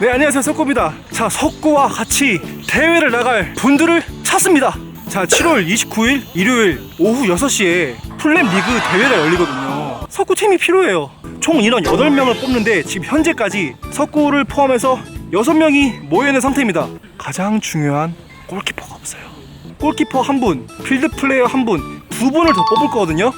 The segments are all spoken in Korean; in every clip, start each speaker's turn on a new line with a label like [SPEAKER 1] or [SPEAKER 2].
[SPEAKER 1] 네 안녕하세요. 석구입니다. 자 석구와 같이 대회를 나갈 분들을 찾습니다. 자 7월 29일 일요일 오후 6시에 플랜 리그 대회가 열리거든요. 석구 팀이 필요해요. 총 인원 8명을 뽑는데 지금 현재까지 석구를 포함해서 6명이 모여있는 상태입니다. 가장 중요한 골키퍼가 없어요. 골키퍼 한분 필드 플레이어 한분 두 분을 더 뽑을 거거든요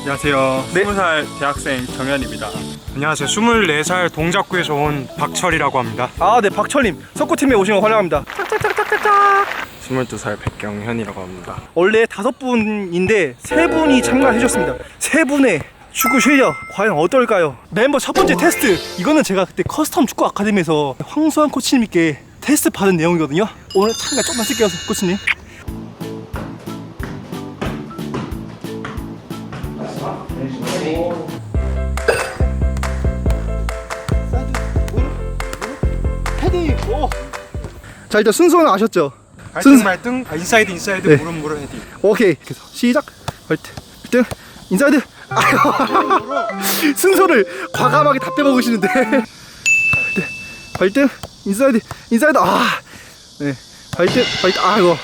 [SPEAKER 2] 안녕하세요.
[SPEAKER 1] 네.
[SPEAKER 2] 20살 대학생 정현입니다.
[SPEAKER 3] 안녕하세요. 24살 동작구에서 온 박철이라고 합니다.
[SPEAKER 1] 아 네 박철님 석구팀에 오신 거 환영합니다
[SPEAKER 3] 22살 백경현이라고 합니다.
[SPEAKER 1] 원래 다섯 분인데 세 분이 참가해 주셨습니다. 세 분의 축구 실력 과연 어떨까요? 멤버 첫 번째 테스트 이거는 제가 그때 커스텀 축구 아카데미에서 황수환 코치님께 테스트 받은 내용이거든요. 오늘 참가 조금만 쓸게요, 코치님. 자 일단 순서는 아셨죠?
[SPEAKER 3] 발등 발등? 아, 인사이드 인사이드
[SPEAKER 1] 네.
[SPEAKER 3] 무릎 무릎 헤딩.
[SPEAKER 1] 오케이. 그래서 시작. 발등 인사이드. 아유. 순서를 과감하게 다 빼먹으시는데. 발등 발등 인사이드 인사이드. 아네. 발등 발등. 아이고.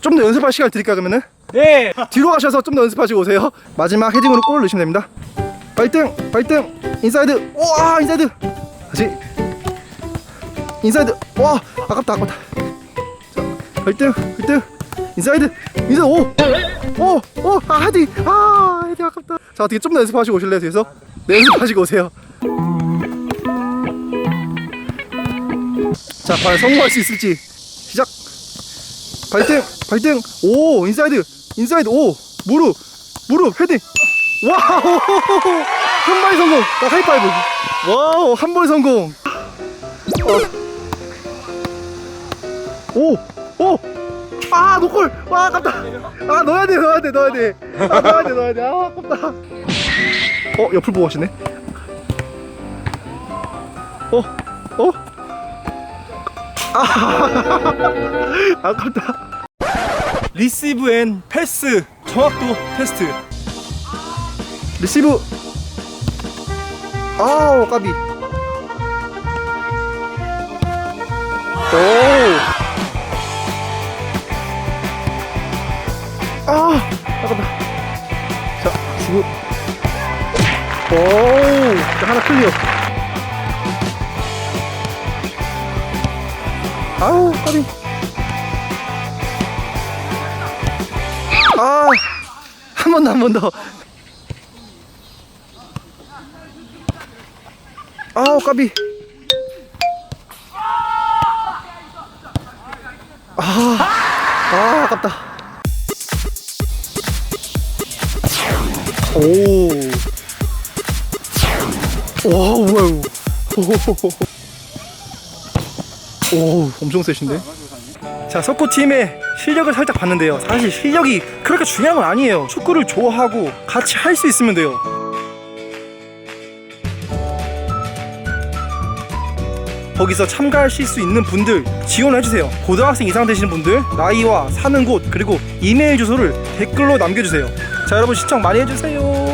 [SPEAKER 1] 좀 더 연습할 시간 드릴까 그러면은?
[SPEAKER 2] 네.
[SPEAKER 1] 뒤로 가셔서 좀 더 연습하시고 오세요. 마지막 헤딩으로 골을 넣으시면 됩니다. 발등 발등. 인사이드. 우와 인사이드. 다시 인사이드. 와 아깝다 아깝다. 자 발등 발등 인사이드. 인사이드. 오오오 아 헤딩. 아 헤딩 아깝다. 자 어떻게 좀 더 연습하시고 오실래요 뒤에서? 네 연습하시고 오세요. 자 과연 성공할 수 있을지. 시작. 발등 발등. 오 인사이드. 인사이드. 오 무릎 무릎 헤딩. 와우. 한발 성공. 나 하이파이브. 와우 한발 성공 오 오 아 노골. 와 아깝다 아 넣어야 돼 넣어야 돼 넣어야 돼. 아, 넣어야 돼 넣어야 돼 아 아깝다 어 옆을 보고 하시네. 어 어? 아 아깝다 리시브 앤 패스 정확도 테스트 리시브 아우 까비 아 아깝다 자 리시브 오 자, 하나 클리어 아우 까비 아, 한 번 더, 한 번 더. 아우, 까비. 아, 아, 아깝다. 오. 와, 뭐야, 이거. 오, 엄청 세신데? 자, 석구 팀의 실력을 살짝 봤는데요. 사실 실력이 그렇게 중요한 건 아니에요. 축구를 좋아하고 같이 할 수 있으면 돼요. 거기서 참가하실 수 있는 분들 지원해 주세요. 고등학생 이상 되시는 분들, 나이와 사는 곳, 그리고 이메일 주소를 댓글로 남겨주세요. 자, 여러분 시청 많이 해주세요.